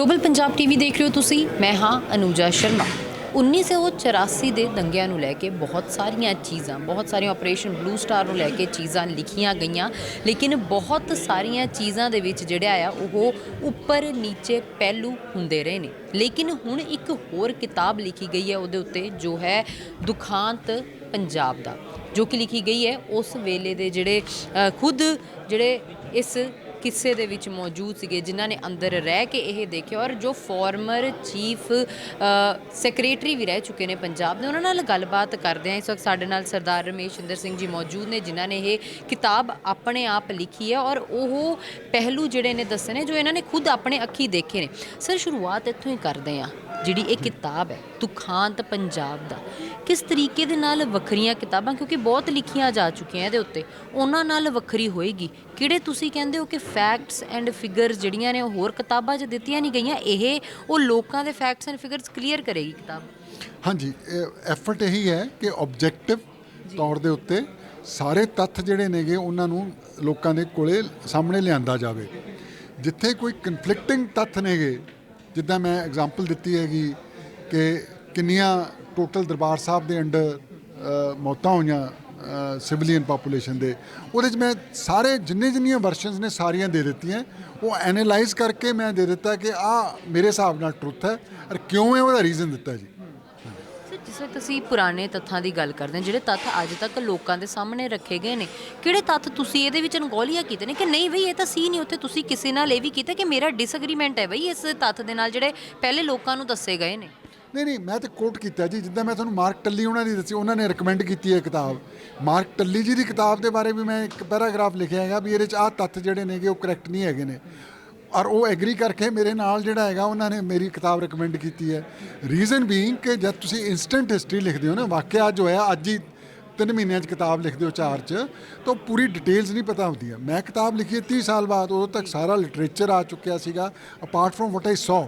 Global Punjab TV ਦੇਖ ਰਹੇ ਹੋ ਤੁਸੀਂ? ਮੈਂ ਹਾਂ ਅਨੂਜਾ ਸ਼ਰਮਾ। 1984 ਦੇ ਦੰਗਿਆਂ ਨੂੰ ਲੈ ਕੇ ਬਹੁਤ ਸਾਰੀਆਂ ਚੀਜ਼ਾਂ, ਬਹੁਤ ਸਾਰੀਆਂ ਆਪਰੇਸ਼ਨ ਬਲੂ ਸਟਾਰ ਨੂੰ ਲੈ ਕੇ ਚੀਜ਼ਾਂ ਲਿਖੀਆਂ ਗਈਆਂ। ਲੇਕਿਨ ਬਹੁਤ ਸਾਰੀਆਂ ਚੀਜ਼ਾਂ ਦੇ ਵਿੱਚ ਜਿਹੜਾ ਆ, ਉਹ ਉੱਪਰ ਨੀਚੇ ਪਹਿਲੂ ਹੁੰਦੇ ਰਹੇ ਨੇ। ਲੇਕਿਨ ਹੁਣ ਇੱਕ ਹੋਰ ਕਿਤਾਬ ਲਿਖੀ ਗਈ ਹੈ, ਉਹਦੇ ਉੱਤੇ ਜੋ ਹੈ ਦੁਖਾਂਤ ਪੰਜਾਬ ਦਾ। ਜੋ ਕਿ ਲਿਖੀ ਗਈ ਹੈ, ਉਸ ਵੇਲੇ ਦੇ ਜਿਹੜੇ ਖੁਦ ਜਿਹੜੇ ਇਸ ਕਿੱਸੇ ਦੇ ਵਿੱਚ ਮੌਜੂਦ ਸੀਗੇ, ਜਿਨ੍ਹਾਂ ਨੇ ਅੰਦਰ ਰਹਿ ਕੇ ਇਹ ਦੇਖਿਆ ਔਰ ਜੋ ਫਾਰਮਰ ਚੀਫ ਸੈਕਟਰੀ ਵੀ ਰਹਿ ਚੁੱਕੇ ਨੇ ਪੰਜਾਬ ਦੇ, ਉਹਨਾਂ ਨਾਲ ਗੱਲਬਾਤ ਕਰਦੇ ਹਾਂ ਇਸ ਵਕਤ ਸਾਡੇ ਨਾਲ ਸਰਦਾਰ ਰਮੇਸ਼ ਇੰਦਰ ਸਿੰਘ ਜੀ ਮੌਜੂਦ ਨੇ, ਜਿਨ੍ਹਾਂ ਨੇ ਇਹ ਕਿਤਾਬ ਆਪਣੇ ਆਪ ਲਿਖੀ ਹੈ ਔਰ ਉਹ ਪਹਿਲੂ ਜਿਹੜੇ ਨੇ ਦੱਸੇ ਨੇ, ਜੋ ਇਹਨਾਂ ਨੇ ਖੁਦ ਆਪਣੇ ਅੱਖੀ ਦੇਖੇ ਨੇ। ਸਰ, ਸ਼ੁਰੂਆਤ ਇੱਥੋਂ ਹੀ ਕਰਦੇ ਹਾਂ ਜਿਹੜੀ ਇਹ ਕਿਤਾਬ ਹੈ, ਦੁਖਾਂਤ ਪੰਜਾਬ ਦਾ। ਕਿਸ ਤਰੀਕੇ ਦੇ ਨਾਲ ਵੱਖਰੀਆਂ ਕਿਤਾਬਾਂ ਕਿਉਂਕਿ ਬਹੁਤ ਲਿਖੀਆਂ ਜਾ ਚੁੱਕੀਆਂ ਇਹਦੇ ਉੱਤੇ ਉਹਨਾਂ ਨਾਲ ਵੱਖਰੀ ਹੋਏਗੀ। ਕਿਹੜੇ ਤੁਸੀਂ ਕਹਿੰਦੇ ਹੋ ਕਿ ਫੈਕਟਸ ਐਂਡ ਫਿਗਰਸ ਜਿਹੜੀਆਂ ਨੇ ਉਹ ਹੋਰ ਕਿਤਾਬਾਂ 'ਚ ਦਿੱਤੀਆਂ ਨਹੀਂ ਗਈਆਂ? ਇਹ ਉਹ ਲੋਕਾਂ ਦੇ ਫੈਕਟਸ ਐਂਡ ਫਿਗਰਸ ਕਲੀਅਰ ਕਰੇਗੀ ਕਿਤਾਬ। ਹਾਂਜੀ ਐਫਰਟ ਇਹੀ ਹੈ ਕਿ ਆਬਜੈਕਟਿਵ ਤੌਰ ਦੇ ਉੱਤੇ ਸਾਰੇ ਤੱਥ ਜਿਹੜੇ ਨੇਗੇ ਉਹਨਾਂ ਨੂੰ ਲੋਕਾਂ ਦੇ ਕੋਲੇ ਸਾਹਮਣੇ ਲਿਆਂਦਾ ਜਾਵੇ। ਜਿੱਥੇ ਕੋਈ ਕਨਫਲਿਕਟਿੰਗ ਤੱਥ ਨੇਗੇ ਜਿੱਦਾਂ ਮੈਂ ਐਗਜ਼ਾਮਪਲ ਦਿੱਤੀ ਹੈਗੀ ਕਿ ਕਿੰਨੀਆਂ ਟੋਟਲ ਦਰਬਾਰ ਸਾਹਿਬ ਦੇ ਅੰਡਰ ਮੌਤਾਂ ਹੋਈਆਂ ਸਿਵਲੀਅਨ ਪਾਪੂਲੇਸ਼ਨ ਦੇ। ਉਹਦੇ 'ਚ ਮੈਂ ਸਾਰੇ ਜਿੰਨੇ ਜਿੰਨੀਆਂ ਵਰਸ਼ਨਸ ਨੇ ਸਾਰੀਆਂ ਦੇ ਦਿੱਤੀਆਂ। ਉਹ ਐਨਾਲਾਈਜ਼ ਕਰਕੇ ਮੈਂ ਦੇ ਦਿੱਤਾ ਕਿ ਆ ਮੇਰੇ ਹਿਸਾਬ ਨਾਲ ਟਰੁੱਥ ਹੈ ਔਰ ਕਿਉਂ ਹੈ ਉਹਦਾ ਰੀਜ਼ਨ ਦਿੱਤਾ ਜੀ। ਸਰ ਤੁਸੀਂ ਪੁਰਾਣੇ ਤੱਥਾਂ ਦੀ ਗੱਲ ਕਰਦੇ ਜਿਹੜੇ ਤੱਥ ਅੱਜ ਤੱਕ ਲੋਕਾਂ ਦੇ ਸਾਹਮਣੇ ਰੱਖੇ ਗਏ ਨੇ, ਕਿਹੜੇ ਤੱਥ ਤੁਸੀਂ ਇਹਦੇ ਵਿੱਚ ਅਣਗੌਲੀਆਂ ਕੀਤੇ ਨੇ ਕਿ ਨਹੀਂ ਬਈ ਇਹ ਤਾਂ ਸੀ ਨਹੀਂ ਉੱਥੇ, ਤੁਸੀਂ ਕਿਸੇ ਨਾਲ ਇਹ ਵੀ ਕੀਤਾ ਕਿ ਮੇਰਾ ਡਿਸਐਗਰੀਮੈਂਟ ਹੈ ਬਈ ਇਸ ਤੱਥ ਦੇ ਨਾਲ ਜਿਹੜੇ ਪਹਿਲੇ ਲੋਕਾਂ ਨੂੰ ਦੱਸੇ ਗਏ ਨੇ? ਨਹੀਂ ਨਹੀਂ, ਮੈਂ ਤਾਂ ਕੋਟ ਕੀਤਾ ਜੀ, ਜਿੱਦਾਂ ਮੈਂ ਤੁਹਾਨੂੰ ਮਾਰਕ ਟੱਲੀ ਉਹਨਾਂ ਦੀ ਦੱਸੀ, ਉਹਨਾਂ ਨੇ ਰეკਮੈਂਡ ਕੀਤੀ ਹੈ ਕਿਤਾਬ। ਮਾਰਕ ਟੱਲੀ ਜੀ ਦੀ ਕਿਤਾਬ ਦੇ ਬਾਰੇ ਵੀ ਮੈਂ ਇੱਕ ਪੈਰਾਗ੍ਰਾਫ ਲਿਖਿਆ ਹੈਗਾ ਵੀ ਇਹਦੇ ਚ ਆਹ ਤੱਥ ਜਿਹੜੇ ਨੇਗੇ ਉਹ ਕਰੈਕਟ ਨਹੀਂ ਹੈਗੇ ਨੇ। ਔਰ ਉਹ ਐਗਰੀ ਕਰਕੇ ਮੇਰੇ ਨਾਲ ਜਿਹੜਾ ਹੈਗਾ, ਉਹਨਾਂ ਨੇ ਮੇਰੀ ਕਿਤਾਬ ਰეკਮੈਂਡ ਕੀਤੀ ਹੈ। ਰੀਜ਼ਨ ਬੀਇੰਗ ਕਿ ਜਦ ਤੁਸੀਂ ਇਨਸਟੈਂਟ ਹਿਸਟਰੀ ਲਿਖਦੇ ਹੋ ਨਾ, ਵਾਕਿਆ ਜੋ ਹੋਇਆ ਅੱਜ ਹੀ ਤਿੰਨ ਮਹੀਨਿਆਂ 'ਚ ਕਿਤਾਬ ਲਿਖਦੇ ਹੋ ਚਾਰ 'ਚ, ਤਾਂ ਪੂਰੀ ਡਿਟੇਲਸ ਨਹੀਂ ਪਤਾ ਹੁੰਦੀ ਹੈ ਮੈਂ ਕਿਤਾਬ ਲਿਖੀ 30 ਸਾਲ ਬਾਅਦ, ਉਦੋਂ ਤੱਕ ਸਾਰਾ ਲਿਟਰੇਚਰ ਆ ਚੁੱਕਿਆ ਸੀਗਾ ਅਪਾਰਟ ਫਰਮ ਵਟ ਆਈ ਸੌ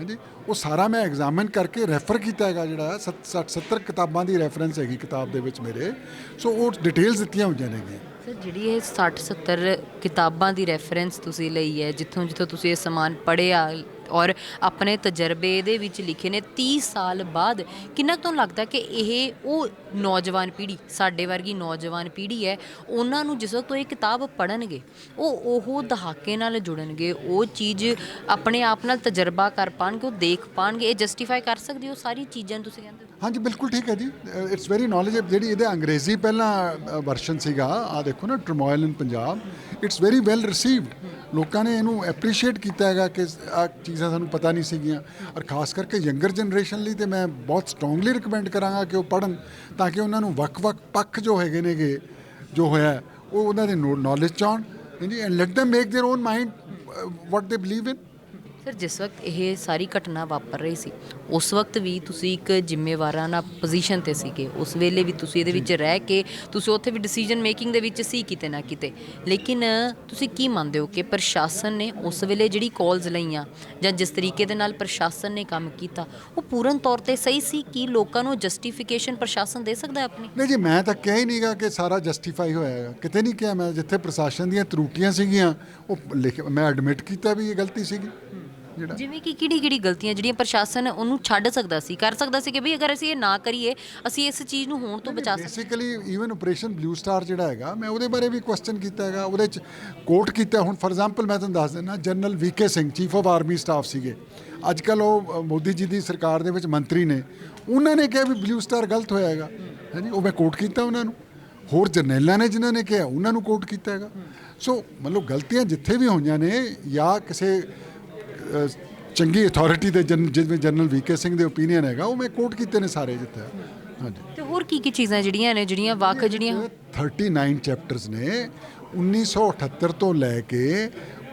ਹਾਂਜੀ, ਉਹ ਸਾਰਾ ਮੈਂ ਐਗਜ਼ਾਮਿਨ ਕਰਕੇ ਰੈਫਰ ਕੀਤਾ ਹੈਗਾ ਜਿਹੜਾ 60 70 ਕਿਤਾਬਾਂ ਦੀ ਰੈਫਰੈਂਸ ਹੈਗੀ ਕਿਤਾਬ ਦੇ ਵਿੱਚ ਮੇਰੇ। ਸੋ ਉਹ ਡਿਟੇਲਸ ਦਿੱਤੀਆਂ ਹੋਈਆਂ ਨੇਗੀਆਂ ਸਰ ਜਿਹੜੀ ਇਹ 60 70 ਕਿਤਾਬਾਂ ਦੀ ਰੈਫਰੈਂਸ ਤੁਸੀਂ ਲਈ ਹੈ, ਜਿੱਥੋਂ ਜਿੱਥੋਂ ਤੁਸੀਂ ਇਹ ਸਮਾਨ ਪੜ੍ਹਿਆ ਔਰ ਆਪਣੇ ਤਜਰਬੇ ਦੇ ਵਿੱਚ ਲਿਖੇ ਨੇ 30 ਸਾਲ ਬਾਅਦ। ਕਿੰਨਾ ਕੁ ਲੱਗਦਾ ਕਿ ਇਹ ਉਹ ਨੌਜਵਾਨ ਪੀੜ੍ਹੀ, ਸਾਡੇ ਵਰਗੀ ਨੌਜਵਾਨ ਪੀੜ੍ਹੀ ਹੈ, ਉਹਨਾਂ ਨੂੰ ਜਿਸ ਵਕਤ ਉਹ ਇਹ ਕਿਤਾਬ ਪੜ੍ਹਨਗੇ, ਉਹ ਉਹ ਦਹਾਕੇ ਨਾਲ ਜੁੜਨਗੇ, ਉਹ ਚੀਜ਼ ਆਪਣੇ ਆਪ ਨਾਲ ਤਜਰਬਾ ਕਰ ਪਾਣਗੇ, ਉਹ ਦੇਖ ਪਾਣਗੇ, ਇਹ ਜਸਟੀਫਾਈ ਕਰ ਸਕਦੇ ਹੋ ਸਾਰੀ ਚੀਜ਼ਾਂ ਨੂੰ ਤੁਸੀਂ ਕਹਿੰਦੇ ਹੋ? ਹਾਂਜੀ, ਬਿਲਕੁਲ ਠੀਕ ਹੈ ਜੀ। ਇਟਸ ਵੈਰੀ ਨੌਲੇਜ ਜਿਹੜੀ ਇਹਦੇ ਅੰਗਰੇਜ਼ੀ ਪਹਿਲਾਂ ਵਰਸ਼ਨ ਸੀਗਾ ਆ ਦੇਖੋ ਨਾ turmoil in Punjab it's very well received ਲੋਕਾਂ ਨੇ ਇਹਨੂੰ ਐਪਰੀਸ਼ੀਏਟ ਕੀਤਾ ਹੈਗਾ ਕਿ ਆਹ ਚੀਜ਼ਾਂ ਸਾਨੂੰ ਪਤਾ ਨਹੀਂ ਸੀਗੀਆਂ। ਔਰ ਖਾਸ ਕਰਕੇ ਯੰਗਰ ਜਨਰੇਸ਼ਨ ਲਈ ਤੇ ਮੈਂ ਬਹੁਤ ਸਟਰੋਂਗਲੀ ਰეკਮੈਂਡ ਕਰਾਂਗਾ ਕਿ ਉਹ ਪੜਨ ਤਾਂ ਕਿ ਉਹਨਾਂ ਨੂੰ ਵੱਖ-ਵੱਖ ਪੱਖ ਜੋ ਹੈਗੇ ਨੇਗੇ, ਜੋ ਹੋਇਆ, ਉਹ ਉਹਨਾਂ ਦੇ knowledge ਚਾਣ and let them make their own mind what they believe in sir ਜਿਸ ਵਕਤ ਇਹ ਸਾਰੀ ਘਟਨਾ ਵਾਪਰ ਰਹੀ ਸੀ ਉਸ ਵਕਤ ਵੀ ਤੁਸੀਂ ਇੱਕ ਜ਼ਿੰਮੇਵਾਰਾਨਾ ਪੋਜੀਸ਼ਨ ਤੇ ਸੀਗੇ। ਉਸ ਵੇਲੇ ਵੀ ਤੁਸੀਂ ਇਹਦੇ ਵਿੱਚ ਰਹਿ ਕੇ ਤੁਸੀਂ ਉੱਥੇ ਵੀ ਡਿਸੀਜਨ ਮੇਕਿੰਗ ਦੇ ਵਿੱਚ ਸੀ ਕਿਤੇ ਨਾ ਕਿਤੇ। ਲੇਕਿਨ ਤੁਸੀਂ ਕੀ ਮੰਨਦੇ ਹੋ ਕਿ ਪ੍ਰਸ਼ਾਸਨ ਨੇ ਉਸ ਵੇਲੇ ਜਿਹੜੀ ਕਾਲਸ ਲਈਆਂ ਜਾਂ ਜਿਸ ਤਰੀਕੇ ਦੇ ਨਾਲ ਪ੍ਰਸ਼ਾਸਨ ਨੇ ਕੰਮ ਕੀਤਾ ਉਹ ਪੂਰਨ ਤੌਰ ਤੇ ਸਹੀ ਸੀ ਕਿ ਲੋਕਾਂ ਨੂੰ ਜਸਟੀਫਿਕੇਸ਼ਨ ਪ੍ਰਸ਼ਾਸਨ ਦੇ ਸਕਦਾ ਹੈ ਆਪਣੀ? ਨਹੀਂ ਜੀ ਮੈਂ ਤਾਂ ਕਿਹਾ ਹੀ ਨਹੀਂਗਾ ਕਿ ਸਾਰਾ ਜਸਟੀਫਾਈ ਹੋਇਆ ਹੈਗਾ। ਕਿਤੇ ਨਹੀਂ ਕਿਹਾ ਮੈਂ ਜਿੱਥੇ ਪ੍ਰਸ਼ਾਸਨ ਦੀਆਂ ਤਰੁੱਟੀਆਂ ਸੀਗੀਆਂ ਉਹ ਲਿਖ ਮੈਂ ਐਡਮਿਟ ਕੀਤਾ ਵੀ ਇਹ ਗਲਤੀ ਸੀਗੀ। ਜਿਹੜਾ ਜਿਵੇਂ ਕਿ ਕਿਹੜੀ ਕਿਹੜੀ ਗਲਤੀਆਂ ਜਿਹੜੀਆਂ ਪ੍ਰਸ਼ਾਸਨ ਉਹਨੂੰ ਛੱਡ ਸਕਦਾ ਸੀ ਕਰ ਸਕਦਾ ਸੀ ਕਿ ਭਈ ਅਗਰ ਅਸੀਂ ਇਹ ਨਾ ਕਰੀਏ ਅਸੀਂ ਇਸ ਚੀਜ਼ ਨੂੰ ਹੋਣ ਤੋਂ ਬਚਾ ਸਕਦੇ basically even Operation Blue Star ਜਿਹੜਾ ਹੈਗਾ ਮੈਂ ਉਹਦੇ ਬਾਰੇ ਵੀ ਕੁਐਸਚਨ ਕੀਤਾ ਹੈਗਾ ਉਹਦੇ ਚ ਕੋਟ ਕੀਤਾ ਹੁਣ ਫॉर ਐਗਜ਼ਾਮਪਲ ਮੈਂ ਤੁਹਾਨੂੰ ਦੱਸ ਦਿੰਦਾ General V K Singh chief of army staff ਸੀਗੇ। ਅੱਜ ਕੱਲ ਉਹ ਮੋਦੀ ਜੀ ਦੀ ਸਰਕਾਰ ਦੇ ਵਿੱਚ ਮੰਤਰੀ ਨੇ। ਉਹਨਾਂ ਨੇ ਕਿਹਾ ਵੀ ਬਲੂ ਸਟਾਰ ਗਲਤ ਹੋਇਆ ਹੈਗਾ। ਹਾਂਜੀ ਉਹ ਮੈਂ ਕੋਟ ਕੀਤਾ ਉਹਨਾਂ ਨੂੰ। ਹੋਰ ਜਰਨੈਲਾਂ ਨੇ ਜਿਨ੍ਹਾਂ ਨੇ ਕਿਹਾ ਉਹਨਾਂ ਨੂੰ ਕੋਟ ਕੀਤਾ ਹੈਗਾ। ਸੋ ਮਤਲਬ ਗਲਤੀਆਂ ਜਿੱਥੇ ਵੀ ਹੋਈਆਂ ਨੇ ਜਾਂ ਕਿਸੇ ਚੰਗੀ ਅਥਾਰਟੀ ਦੇ ਜਿਵੇਂ ਜਨਰਲ ਵੀਕੇ ਸਿੰਘ ਦੇ ਓਪੀਨੀਅਨ ਹੈਗਾ ਉਹ ਮੈਂ ਕੋਟ ਕੀਤੇ ਨੇ ਸਾਰੇ ਜਿੱਥੇ। ਹਾਂਜੀ। ਤੇ ਹੋਰ ਕੀ ਕੀ ਚੀਜ਼ਾਂ ਜਿਹੜੀਆਂ ਨੇ ਜਿਹੜੀਆਂ ਵੱਖ ਜਿਹੜੀਆਂ? 39 ਚੈਪਟਰਸ ਨੇ। 1978 ਤੋਂ ਲੈ ਕੇ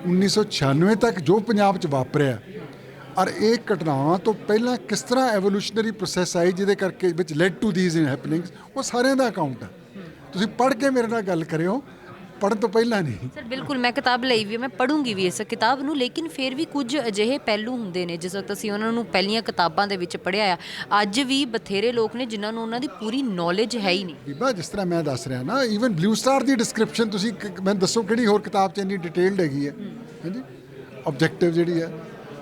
1996 ਤੱਕ ਜੋ ਪੰਜਾਬ 'ਚ ਵਾਪਰਿਆ। ਔਰ ਇਹ ਘਟਨਾਵਾਂ ਤੋਂ ਪਹਿਲਾਂ ਕਿਸ ਤਰ੍ਹਾਂ ਐਵੋਲੂਸ਼ਨਰੀ ਪ੍ਰੋਸੈਸ ਆਈ ਜਿਹਦੇ ਕਰਕੇ ਵਿਚ ਲੈਡ ਟੂ ਥੀਸ ਹੈਪਨਿੰਗਸ ਉਹ ਸਾਰਿਆਂ ਦਾ ਅਕਾਊਂਟ ਹੈ ਤੁਸੀਂ ਪੜ੍ਹ ਕੇ ਮੇਰੇ ਨਾਲ ਗੱਲ ਕਰਿਓ। ਪੜ੍ਹਨ ਤੋਂ ਪਹਿਲਾਂ ਨਹੀਂ। ਸਰ ਬਿਲਕੁਲ ਮੈਂ ਕਿਤਾਬ ਲਈ ਵੀ ਹੈ, ਮੈਂ ਪੜੂੰਗੀ ਵੀ ਇਸ ਕਿਤਾਬ ਨੂੰ ਲੇਕਿਨ ਫਿਰ ਵੀ ਕੁਝ ਅਜਿਹੇ ਪਹਿਲੂ ਹੁੰਦੇ ਨੇ ਜਿਸ ਵਕਤ ਅਸੀਂ ਉਹਨਾਂ ਨੂੰ ਪਹਿਲੀਆਂ ਕਿਤਾਬਾਂ ਦੇ ਵਿੱਚ ਪੜ੍ਹਿਆ ਆ ਅੱਜ ਵੀ ਬਥੇਰੇ ਲੋਕ ਨੇ ਜਿਨ੍ਹਾਂ ਨੂੰ ਉਹਨਾਂ ਦੀ ਪੂਰੀ ਨੌਲੇਜ ਹੈ ਹੀ ਨਹੀਂ। ਬੀਬਾ ਜਿਸ ਤਰ੍ਹਾਂ ਮੈਂ ਦੱਸ ਰਿਹਾ ਨਾ ਈਵਨ ਬਲੂ ਸਟਾਰ ਦੀ ਡਿਸਕ੍ਰਿਪਸ਼ਨ ਤੁਸੀਂ ਕ- ਮੈਨੂੰ ਦੱਸੋ ਕਿਹੜੀ ਹੋਰ ਕਿਤਾਬ 'ਚ ਇੰਨੀ ਡਿਟੇਲਡ ਹੈਗੀ ਹੈ? ਹਾਂਜੀ? ਆਬਜੈਕਟਿਵ ਜਿਹੜੀ ਹੈ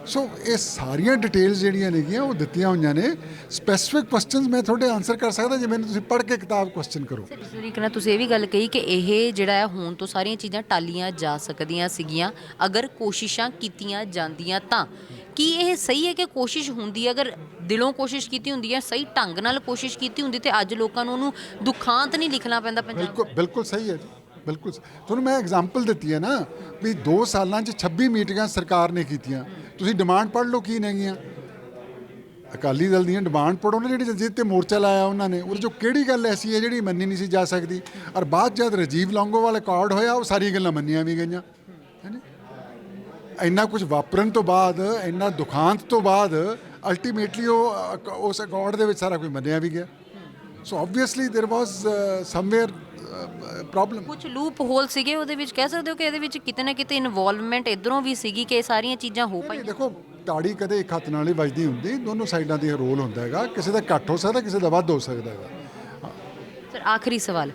ਸੋ ਇਹ ਸਾਰੀਆਂ ਡਿਟੇਲਸ ਜਿਹੜੀਆਂ ਨੇਗੀਆਂ ਉਹ ਦਿੱਤੀਆਂ ਹੋਈਆਂ ਨੇ। ਸਪੈਸੀਫਿਕ ਕੁਐਸਚਨਸ ਮੈਂ ਤੁਹਾਡੇ ਆਨਸਰ ਕਰ ਸਕਦਾ ਜੇ ਮੈਨੂੰ ਤੁਸੀਂ ਪੜ੍ਹ ਕੇ ਕਿਤਾਬ ਕੁਐਸਚਨ ਕਰੋ। ਤਰੀਕੇ ਨਾਲ ਤੁਸੀਂ ਇਹ ਵੀ ਗੱਲ ਕਹੀ ਕਿ ਇਹ ਜਿਹੜਾ ਹੈ ਹੁਣ ਤੋਂ ਸਾਰੀਆਂ ਚੀਜ਼ਾਂ ਟਾਲੀਆਂ ਜਾ ਸਕਦੀਆਂ ਸੀਗੀਆਂ ਅਗਰ ਕੋਸ਼ਿਸ਼ਾਂ ਕੀਤੀਆਂ ਜਾਂਦੀਆਂ ਤਾਂ। ਕੀ ਇਹ ਸਹੀ ਹੈ ਕਿ ਕੋਸ਼ਿਸ਼ ਹੁੰਦੀ ਹੈ? ਅਗਰ ਦਿਲੋਂ ਕੋਸ਼ਿਸ਼ ਕੀਤੀ ਹੁੰਦੀ ਹੈ ਸਹੀ ਢੰਗ ਨਾਲ ਕੋਸ਼ਿਸ਼ ਕੀਤੀ ਹੁੰਦੀ ਤੇ ਅੱਜ ਲੋਕਾਂ ਨੂੰ ਉਹਨੂੰ ਦੁਖਾਂਤ ਨਹੀਂ ਲਿਖਣਾ ਪੈਂਦਾ ਪੰਜਾਬ ਬਿਲਕੁਲ ਬਿਲਕੁਲ ਸਹੀ ਹੈ ਜੀ ਬਿਲਕੁਲ ਤੁਹਾਨੂੰ ਮੈਂ ਐਗਜ਼ਾਮਪਲ ਦਿੱਤੀ ਹੈ ਨਾ ਵੀ 2 ਸਾਲਾਂ 'ਚ 26 ਮੀਟਿੰਗਾਂ ਸਰਕਾਰ ਨੇ ਕੀਤੀਆਂ। ਤੁਸੀਂ ਡਿਮਾਂਡ ਪੜ੍ਹ ਲਓ ਕੀ ਨੇਗੀਆਂ ਅਕਾਲੀ ਦਲ ਦੀਆਂ ਡਿਮਾਂਡ ਪੜੋ ਨਾ ਜਿਹੜੀ ਜਿੱਤੇ ਮੋਰਚਾ ਲਾਇਆ ਉਹਨਾਂ ਨੇ ਉਹਦੇ ਚੋਂ ਕਿਹੜੀ ਗੱਲ ਐਸੀ ਹੈ ਜਿਹੜੀ ਮੰਨੀ ਨਹੀਂ ਸੀ ਜਾ ਸਕਦੀ ਔਰ ਬਾਅਦ ਜਦ ਰਾਜੀਵ ਲੌਂਗੋਵਾਲ ਅਕਾਰਡ ਹੋਇਆ ਉਹ ਸਾਰੀਆਂ ਗੱਲਾਂ ਮੰਨੀਆਂ ਵੀ ਗਈਆਂ ਹੈਨੀ ਇੰਨਾ ਕੁਝ ਵਾਪਰਨ ਤੋਂ ਬਾਅਦ ਇੰਨਾ ਦੁਖਾਂਤ ਤੋਂ ਬਾਅਦ ਅਲਟੀਮੇਟਲੀ ਉਹ ਅਕ- ਉਸ ਅਕਾਰਡ ਦੇ ਵਿੱਚ ਸਾਰਾ ਕੁਝ ਮੰਨਿਆ ਵੀ ਗਿਆ so obviously there was somewhere problem ਕੁਝ ਲੂਪ ਹੋਲ ਸੀਗੇ ਉਹਦੇ ਵਿੱਚ ਕਹਿ ਸਕਦੇ ਹੋ ਕਿ ਇਹਦੇ ਵਿੱਚ ਕਿਤੇ ਨਾ ਕਿਤੇ ਇਨਵੋਲਵਮੈਂਟ ਇਧਰੋਂ ਵੀ ਸੀਗੀ ਕਿ ਇਹ ਸਾਰੀਆਂ ਚੀਜ਼ਾਂ ਹੋ ਪਾਈਆਂ? ਦੇਖੋ ਤਾੜੀ ਕਦੇ ਇੱਕ ਹੱਥ ਨਾਲ ਹੀ ਵੱਜਦੀ ਹੁੰਦੀ। ਦੋਨੋਂ ਸਾਈਡਾਂ ਦੀ ਰੋਲ ਹੁੰਦਾ ਹੈਗਾ। ਕਿਸੇ ਦਾ ਘੱਟ ਹੋ ਸਕਦਾ ਕਿਸੇ ਦਾ ਵੱਧ ਹੋ ਸਕਦਾ ਹੈਗਾ। ਸਰ ਆਖਰੀ ਸਵਾਲ।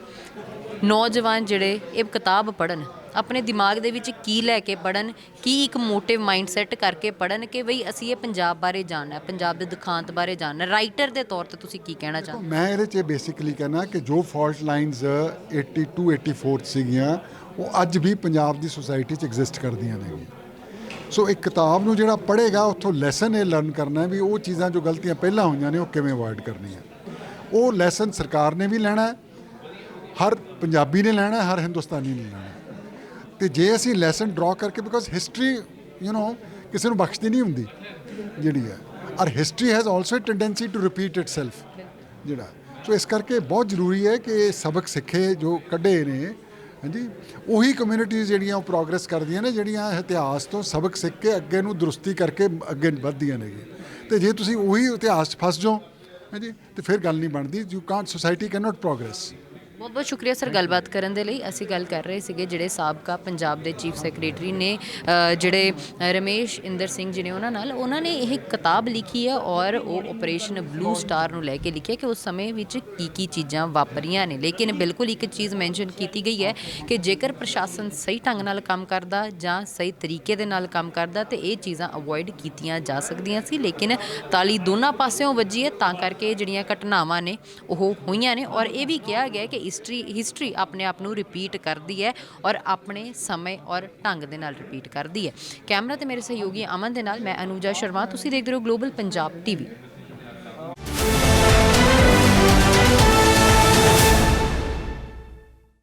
ਨੌਜਵਾਨ ਜਿਹੜੇ ਇਹ ਕਿਤਾਬ ਪੜਨ ਆਪਣੇ ਦਿਮਾਗ ਦੇ ਵਿੱਚ ਕੀ ਲੈ ਕੇ ਪੜਨ ਕੀ ਇੱਕ ਮੋਟਿਵ ਮਾਈਂਡਸੈਟ ਕਰਕੇ ਪੜਨ ਕਿ ਬਈ ਅਸੀਂ ਇਹ ਪੰਜਾਬ ਬਾਰੇ ਜਾਣਨਾ ਹੈ ਪੰਜਾਬ ਦੇ ਦੁਖਾਂਤ ਬਾਰੇ ਜਾਣਨਾ। ਰਾਈਟਰ ਦੇ ਤੌਰ ਤੇ ਤੁਸੀਂ ਕੀ ਕਹਿਣਾ ਚਾਹੁੰਦੇ ਮੈਂ ਇਹਦੇ 'ਚ ਬੇਸਿਕਲੀ ਕਹਿਣਾ ਕਿ ਜੋ ਫਾਲਟ ਲਾਈਨਸ 82 84 'ਚ ਸੀਗੀਆਂ, ਉਹ ਅੱਜ ਵੀ ਪੰਜਾਬ ਦੀ ਸੋਸਾਇਟੀ 'ਚ ਐਗਜ਼ਿਸਟ ਕਰਦੀਆਂ ਨੇ ਸੋ ਇੱਕ ਕਿਤਾਬ ਨੂੰ ਜਿਹੜਾ ਪੜ੍ਹੇਗਾ, ਉੱਥੋਂ ਲੈਸਨ ਇਹ ਲਰਨ ਕਰਨਾ ਵੀ ਉਹ ਚੀਜ਼ਾਂ ਜੋ ਗਲਤੀਆਂ ਪਹਿਲਾਂ ਹੋਈਆਂ ਨੇ, ਉਹ ਕਿਵੇਂ ਅਵੋਇਡ ਕਰਨੀਆਂ। ਉਹ ਲੈਸਨ ਸਰਕਾਰ ਨੇ ਵੀ ਲੈਣਾ ਹਰ ਪੰਜਾਬੀ ਨੇ ਲੈਣਾ ਹਰ ਹਿੰਦੁਸਤਾਨੀ ਨੇ ਲੈਣਾ ਤੇ ਜੇ ਅਸੀਂ ਲੈਸਨ ਡਰਾ ਕਰਕੇ ਬਿਕੋਜ਼ ਹਿਸਟਰੀ ਯੂ نو ਕਿਸੇ ਨੂੰ ਬਖਸ਼ਦੀ ਨਹੀਂ ਹੁੰਦੀ, ਜਿਹੜੀ ਹੈ। ਔਰ history has also a tendency to repeat itself ਜਿਹੜਾ। ਸੋ ਇਸ ਕਰਕੇ ਬਹੁਤ ਜ਼ਰੂਰੀ ਹੈ ਕਿ ਇਹ ਸਬਕ ਸਿੱਖੇ ਜੋ ਕੱਢੇ ਨੇ, ਹਾਂਜੀ, ਉਹੀ ਕਮਿਊਨਿਟੀਜ਼ ਜਿਹੜੀਆਂ ਉਹ ਪ੍ਰੋਗਰੈਸ ਕਰਦੀਆਂ ਨੇ, ਜਿਹੜੀਆਂ ਇਤਿਹਾਸ ਤੋਂ ਸਬਕ ਸਿੱਖ ਕੇ ਅੱਗੇ ਨੂੰ ਦਰੁਸਤੀ ਕਰਕੇ ਅੱਗੇ ਵੱਧਦੀਆਂ ਨੇ ਤੇ ਜੇ ਤੁਸੀਂ ਉਹੀ ਇਤਿਹਾਸ 'ਚ ਫਸ ਜਾਓ, ਹਾਂਜੀ, ਤੇ ਫਿਰ ਗੱਲ ਨਹੀਂ ਬਣਦੀ। You can't society can not progress ਬਹੁਤ ਬਹੁਤ ਸ਼ੁਕਰੀਆ ਸਰ ਗੱਲਬਾਤ ਕਰਨ ਦੇ ਲਈ। ਅਸੀਂ ਗੱਲ ਕਰ ਰਹੇ ਸੀਗੇ ਜਿਹੜੇ ਸਾਬਕਾ ਪੰਜਾਬ ਦੇ ਚੀਫ ਸੈਕਟਰੀ ਨੇ ਜਿਹੜੇ ਰਮੇਸ਼ ਇੰਦਰ ਸਿੰਘ ਜੀ ਨੇ ਉਹਨਾਂ ਨਾਲ, ਉਹਨਾਂ ਨੇ ਇਹ ਕਿਤਾਬ ਲਿਖੀ ਹੈ ਔਰ ਉਹ ਆਪਰੇਸ਼ਨ ਬਲੂ ਸਟਾਰ ਨੂੰ ਲੈ ਕੇ ਲਿਖਿਆ ਕਿ ਉਸ ਸਮੇਂ ਵਿੱਚ ਕੀ ਕੀ ਚੀਜ਼ਾਂ ਵਾਪਰੀਆਂ ਨੇ। ਲੇਕਿਨ ਬਿਲਕੁਲ ਇੱਕ ਚੀਜ਼ ਮੈਂਸ਼ਨ ਕੀਤੀ ਗਈ ਹੈ ਕਿ ਜੇਕਰ ਪ੍ਰਸ਼ਾਸਨ ਸਹੀ ਢੰਗ ਨਾਲ ਕੰਮ ਕਰਦਾ ਜਾਂ ਸਹੀ ਤਰੀਕੇ ਦੇ ਨਾਲ ਕੰਮ ਕਰਦਾ ਤੇ ਇਹ ਚੀਜ਼ਾਂ ਅਵੋਇਡ ਕੀਤੀਆਂ ਜਾ ਸਕਦੀਆਂ ਸੀ। ਲੇਕਿਨ ਤਾਲੀ ਦੋਨਾਂ ਪਾਸਿਓਂ ਵੱਜੀ ਹੈ, ਤਾਂ ਕਰਕੇ ਜਿਹੜੀਆਂ ਘਟਨਾਵਾਂ ਨੇ ਉਹ ਹੋਈਆਂ ਨੇ ਔਰ ਇਹ ਵੀ ਕਿਹਾ ਗਿਆ ਕਿ ਹਿਸਟਰੀ ਹਿਸਟਰੀ ਆਪਣੇ ਆਪ ਨੂੰ ਰਿਪੀਟ ਕਰਦੀ ਹੈ ਔਰ ਆਪਣੇ ਸਮੇਂ ਔਰ ਢੰਗ ਦੇ ਨਾਲ ਰਿਪੀਟ ਕਰਦੀ ਹੈ। ਕੈਮਰਾ ਤੇ ਮੇਰੇ ਸਹਿਯੋਗੀ ਅਮਨ ਦੇ ਨਾਲ ਮੈਂ ਅਨੂਜਾ ਸ਼ਰਮਾ, ਤੁਸੀਂ ਦੇਖਦੇ ਰਹੋ ਗਲੋਬਲ ਪੰਜਾਬ ਟੀਵੀ